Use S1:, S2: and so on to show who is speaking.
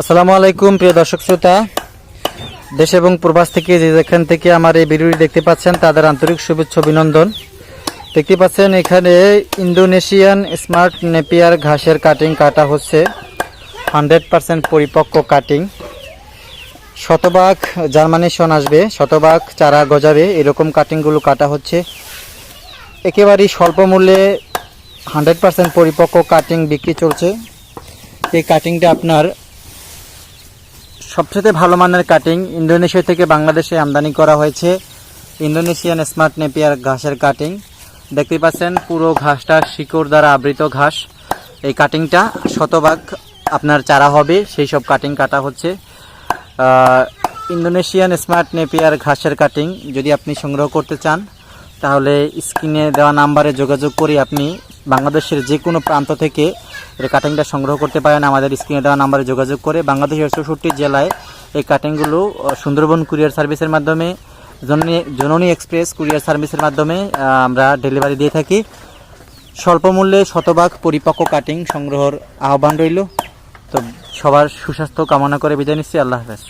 S1: আসসালামু আলাইকুম, প্রিয় দর্শক শ্রোতা। দেশ এবং প্রবাস থেকে যে যেখান থেকে আমার এই ভিডিওটি দেখতে পাচ্ছেন, তাদের আন্তরিক শুভেচ্ছা, অভিনন্দন। দেখতে পাচ্ছেন, এখানে ইন্দোনেশিয়ান স্মার্ট নেপিয়ার ঘাসের কাটিং কাটা হচ্ছে। হান্ড্রেড পার্সেন্ট পরিপক্ক কাটিং। শতভাগ জার্মানেশন আসবে, শতভাগ চারা গজাবে, এরকম কাটিংগুলো কাটা হচ্ছে। একেবারেই স্বল্প মূল্যে হান্ড্রেড পার্সেন্ট পরিপক্ক কাটিং বিক্রি চলছে। এই কাটিংটা আপনার সবচেয়ে ভালো মানের কাটিং ইন্দোনেশিয়া থেকে বাংলাদেশে আমদানি করা হয়েছে। ইন্দোনেশিয়ান স্মার্ট নেপিয়ার ঘাসের কাটিং দেখতে পাচ্ছেন, পুরো ঘাসটা শিকড় দ্বারা আবৃত ঘাস। এই কাটিংটা শতভাগ আপনার চারা হবে, সেই সব কাটিং কাটা হচ্ছে। ইন্দোনেশিয়ান স্মার্ট নেপিয়ার ঘাসের কাটিং যদি আপনি সংগ্রহ করতে চান, তাহলে স্ক্রিনে দেওয়া নাম্বারে যোগাযোগ করে আপনি বাংলাদেশের যে কোনো প্রান্ত থেকে এর কাটিংটা সংগ্রহ করতে পারেন আমাদের স্ক্রিনে দেওয়া নাম্বারে যোগাযোগ করে। বাংলাদেশের চৌষট্টি জেলায় এই কাটিংগুলো সুন্দরবন কুরিয়ার সার্ভিসের মাধ্যমে, জননী জননী এক্সপ্রেস কুরিয়ার সার্ভিসের মাধ্যমে আমরা ডেলিভারি দিয়ে থাকি। স্বল্প মূল্যে শতভাগ পরিপক্ক কাটিং সংগ্রহর আহ্বান রইল। তো সবার সুস্বাস্থ্য কামনা করে বিদায় নিচ্ছি। আল্লাহ হাফেজ।